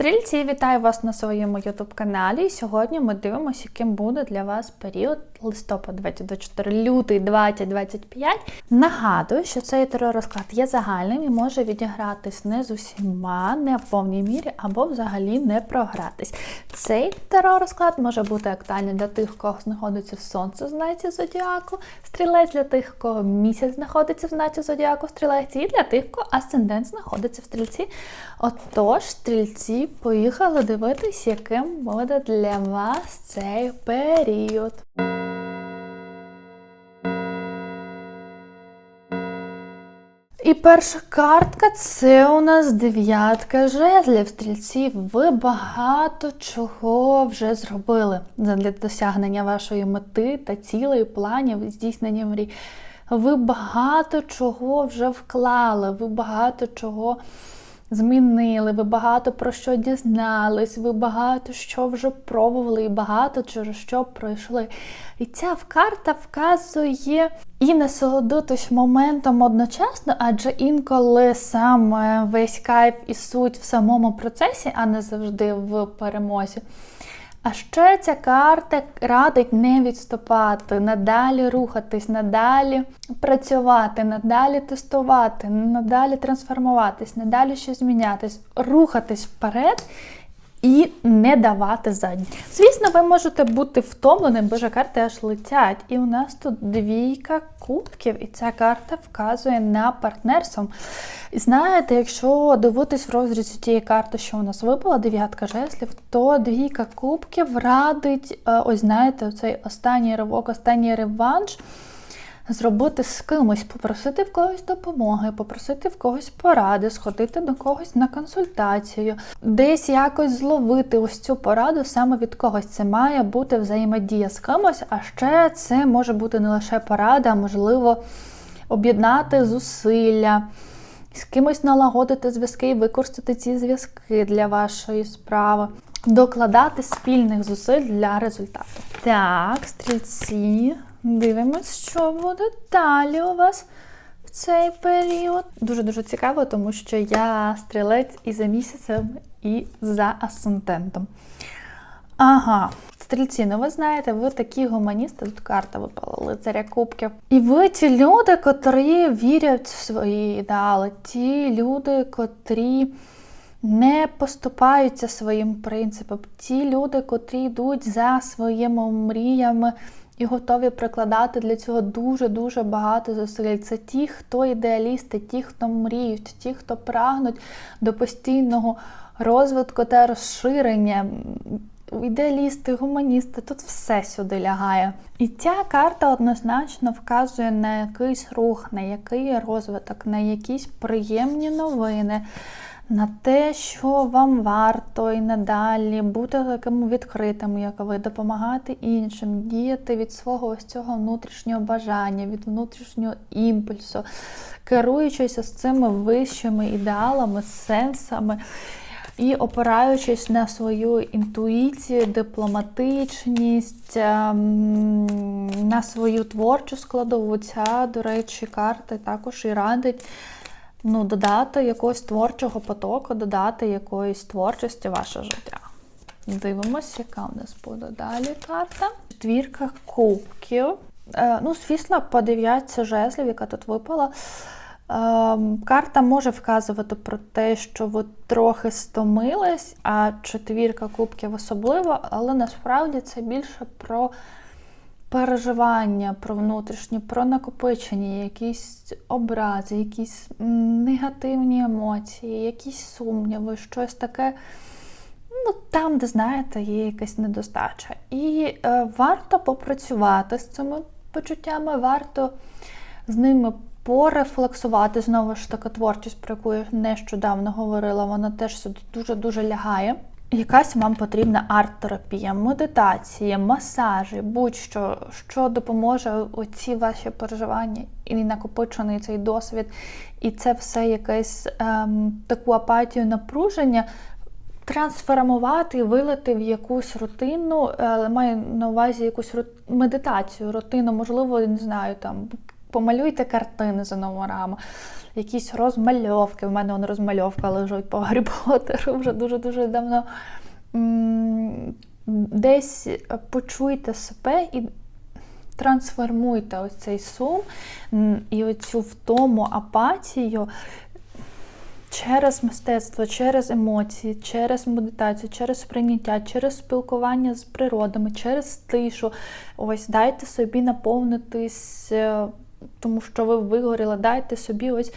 Стрільці, вітаю вас на своєму youtube каналі. Сьогодні ми дивимося, яким буде для вас період листопад 2024, лютий 2025. Нагадую, що цей теророзклад є загальним і може відігратись не з усіма, не в повній мірі або взагалі не програтись. Цей теророзклад може бути актуальний для тих, в кого знаходиться сонце в знаці зодіаку, стрілець для тих, кого місяць знаходиться в знаці зодіаку, стрілець, і для тих, кого асцендент знаходиться в стрільці. Отож, стрільці, поїхали дивитись, яким буде для вас цей період. І перша картка це у нас дев'ятка жезлів. Стрільці, ви багато чого вже зробили для досягнення вашої мети та цілей, планів, здійснення мрій. Ви багато чого вже вклали, ви багато чого змінили, ви багато про що дізнались, ви багато що вже пробували і багато через що пройшли. І ця карта вказує і насолодитись моментом одночасно, адже інколи саме весь кайф і суть в самому процесі, а не завжди в перемозі. А ще ця карта радить не відступати, надалі рухатись, надалі працювати, надалі тестувати, надалі трансформуватись, надалі щось змінятись, рухатись вперед і не давати задні. Звісно, ви можете бути втомленим, бо ж карти аж летять. І у нас тут двійка кубків, і ця карта вказує на партнерство. І знаєте, якщо дивитись в розрізі тієї карти, що у нас випала, дев'ятка жеслів, то двійка кубків радить, е, ось знаєте, цей останній ривок, останній реванш зробити з кимось, попросити в когось допомоги, попросити в когось поради, сходити до когось на консультацію, десь якось зловити ось цю пораду саме від когось. Це має бути взаємодія з кимось, а ще це може бути не лише порада, а можливо об'єднати зусилля. З кимось налагодити зв'язки і використати ці зв'язки для вашої справи, докладати спільних зусиль для результату. Так, стрільці, Дивимось, що буде далі у вас в цей період. Дуже-дуже цікаво, тому що я стрілець і за місяцем, і за асцендентом. Ага, стрільці, ну ви знаєте, ви такі гуманісти, тут карта випала, лицаря кубків. І ви ті люди, котрі вірять в свої ідеали, ті люди, котрі не поступаються своїм принципам, ті люди, котрі йдуть за своїми мріями і готові прикладати для цього дуже-дуже багато зусиль. Це ті, хто ідеалісти, ті, хто мріють, ті, хто прагнуть до постійного розвитку та розширення. Ідеалісти, гуманісти, тут все сюди лягає. І ця карта однозначно вказує на якийсь рух, на який розвиток, на якісь приємні новини на те, що вам варто і надалі бути таким відкритим, як ви, допомагати іншим, діяти від свого ось цього внутрішнього бажання, від внутрішнього імпульсу, керуючись з цими вищими ідеалами, сенсами. І опираючись на свою інтуїцію, дипломатичність, ем, на свою творчу складову, ця, до речі, карта також і радить ну, додати якогось творчого потоку, додати якоїсь творчості в ваше життя. Дивимося, яка у нас буде далі карта. Четвірка кубків. Е, ну, звісно, по дев'ятці жезлів, яка тут випала. Е, карта може вказувати про те, що ви трохи стомились, а четвірка кубків особливо, але насправді це більше про переживання про внутрішні, про накопичення, якісь образи, якісь негативні емоції, якісь сумніви, щось таке. Ну, там, де, знаєте, є якась недостача. І е, варто попрацювати з цими почуттями, варто з ними порефлексувати. Знову ж таки, творчість, про яку я нещодавно говорила, вона теж сюди дуже-дуже лягає. Якась вам потрібна арт-терапія, медитація, масажі, будь-що, що допоможе оці ваші переживання і накопичений цей досвід, і це все якесь ем, таку апатію напруження. Трансформувати, вилити в якусь рутину, але маю на увазі якусь медитацію, рутину, можливо, не знаю, там Помалюйте картини за номерами, якісь розмальовки. У мене вон розмальовка лежить по Гаррі Поттеру вже дуже-дуже давно. Десь почуйте себе і трансформуйте ось цей сум і оцю втому апатію через мистецтво, через емоції, через медитацію, через прийняття, через спілкування з природами, через тишу. Ось дайте собі наповнитись, е, тому що ви вигоріли, дайте собі ось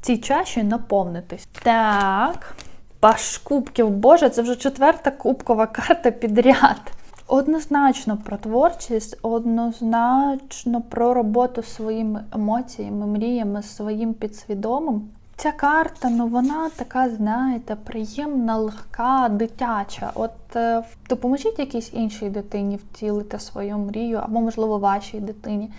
цій чаші наповнитись. Так. Паш кубків, Боже, це вже четверта кубкова карта підряд. Однозначно про творчість, однозначно про роботу своїми емоціями, мріями, своїм підсвідомим. Ця карта, ну вона така, знаєте, приємна, легка, дитяча. От е, допоможіть якійсь іншій дитині втілити свою мрію, або, можливо, вашій дитині.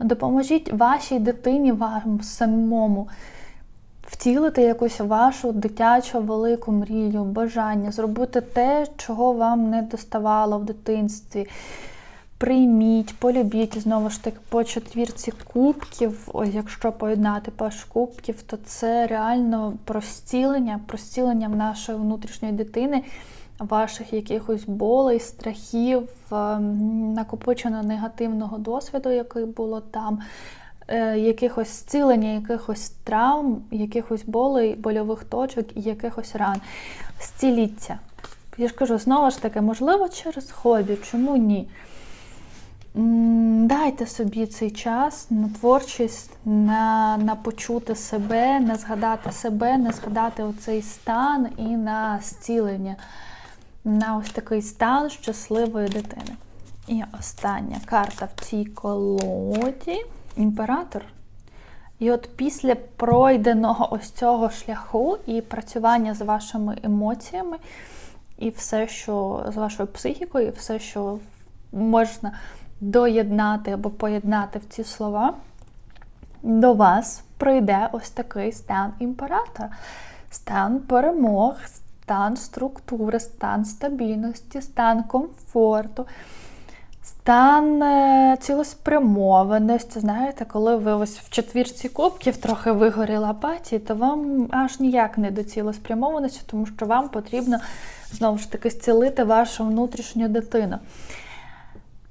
Допоможіть вашій дитині вам самому втілити якусь вашу дитячу велику мрію, бажання, зробити те, чого вам не доставало в дитинстві. Прийміть, полюбіть знову ж таки по четвірці кубків. Ось якщо поєднати паш кубків, то це реально про зцілення, про зцілення нашої внутрішньої дитини, ваших якихось болей, страхів, ем, накопиченого негативного досвіду, який було там, е, якихось зцілення, якихось травм, якихось болей, больових точок і якихось ран. Зціліться. Я ж кажу, знову ж таки, можливо, через хобі, чому ні? Дайте собі цей час на творчість, на, на почути себе, на згадати себе, на згадати оцей стан і на зцілення, на ось такий стан щасливої дитини. І остання карта в цій колоді імператор. І от після пройденого ось цього шляху і працювання з вашими емоціями, і все, що з вашою психікою, і все, що можна доєднати або поєднати в ці слова, до вас прийде ось такий стан імператора, стан перемог, стан структури, стан стабільності, стан комфорту. Стан е, цілеспрямованості, знаєте, коли ви ось в четвірці кубків трохи вигоріла апатії, то вам аж ніяк не до цілеспрямованості, тому що вам потрібно знову ж таки зцілити вашу внутрішню дитину.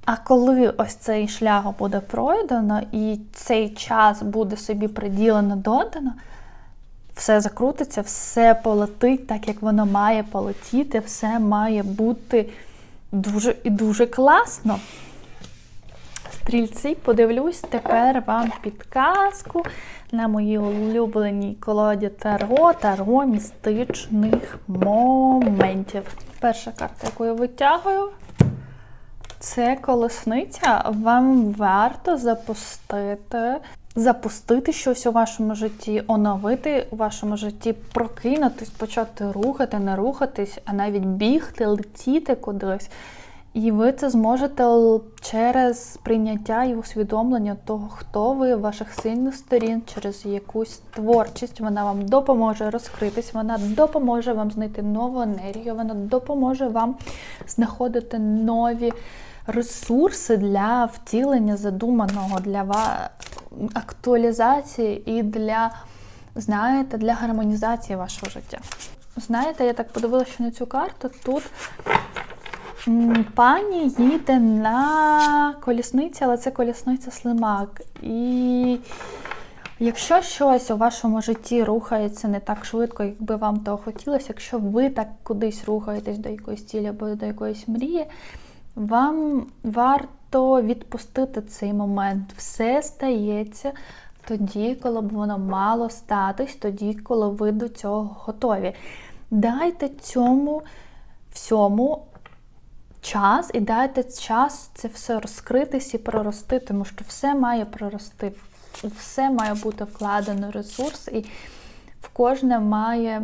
А коли ось цей шлях буде пройдено і цей час буде собі приділено, додано, все закрутиться, все полетить так, як воно має полетіти, все має бути дуже і дуже класно. Стрільці, подивлюсь тепер вам підказку на моїй улюбленій колоді Таро, Таро містичних моментів. Перша карта, яку я витягую, це колесниця. Вам варто запустити, запустити щось у вашому житті, оновити у вашому житті, прокинутись, почати рухати, не рухатись, а навіть бігти, летіти кудись. І ви це зможете через прийняття і усвідомлення того, хто ви, ваших сильних сторін, через якусь творчість. Вона вам допоможе розкритись, вона допоможе вам знайти нову енергію, вона допоможе вам знаходити нові ресурси для втілення задуманого, для актуалізації і для, знаєте, для гармонізації вашого життя. Знаєте, я так подивилася на цю карту. Тут пані їде на колісниці, але це колісниця слимак. І якщо щось у вашому житті рухається не так швидко, як би вам того хотілося, якщо ви так кудись рухаєтесь до якоїсь цілі або до якоїсь мрії, вам варто відпустити цей момент. Все стається тоді, коли б воно мало статись, тоді, коли ви до цього готові. Дайте цьому всьому час і дайте час це все розкритись і прорости, тому що все має прорости, все має бути вкладено ресурс, і в кожне має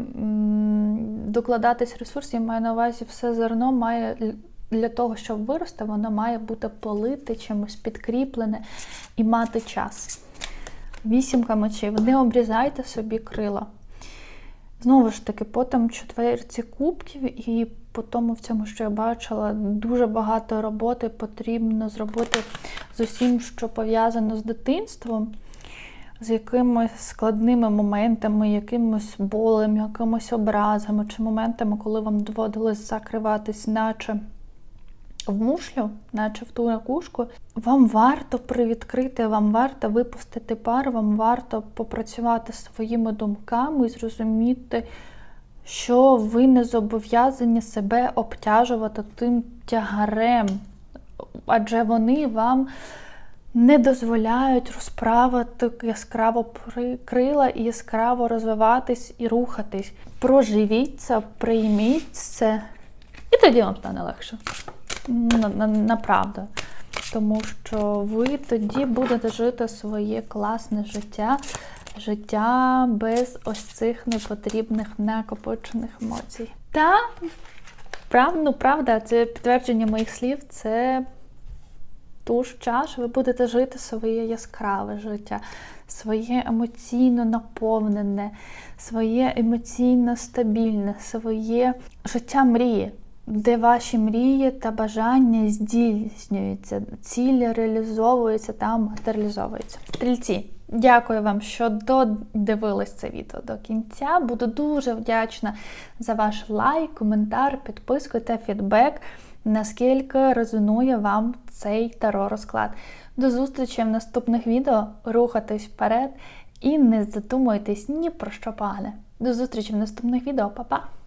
докладатись ресурс, я маю на увазі все зерно має для того, щоб вирости, воно має бути полите, чимось підкріплене і мати час. Вісімка мечів. Не обрізайте собі крила. Знову ж таки, по там четверці кубків, і по тому, в цьому, що я бачила, дуже багато роботи потрібно зробити з усім, що пов'язано з дитинством, з якимись складними моментами, якимось болем, якимось образами, чи моментами, коли вам доводилось закриватись, наче в мушлю, наче в ту ракушку, вам варто привідкрити, вам варто випустити пар, вам варто попрацювати своїми думками і зрозуміти, що ви не зобов'язані себе обтяжувати тим тягарем, адже вони вам не дозволяють розправити яскраво крила і яскраво розвиватись і рухатись. Проживіть це, прийміть це, і тоді вам стане легше. На, на. Тому що ви тоді будете жити своє класне життя, життя без ось цих непотрібних накопичених емоцій. Та прав, ну, правда, це підтвердження моїх слів, це ту ж час ви будете жити своє яскраве життя, своє емоційно наповнене, своє емоційно стабільне, своє життя мрії, де ваші мрії та бажання здійснюються, цілі реалізовуються та матеріалізовуються. Стрільці. Дякую вам, що додивились це відео до кінця. Буду дуже вдячна за ваш лайк, коментар, підписку та фідбек наскільки резонує вам цей таро розклад. До зустрічі в наступних відео. Рухатись вперед і не задумуйтесь ні про що погане. До зустрічі в наступних відео, Па-па!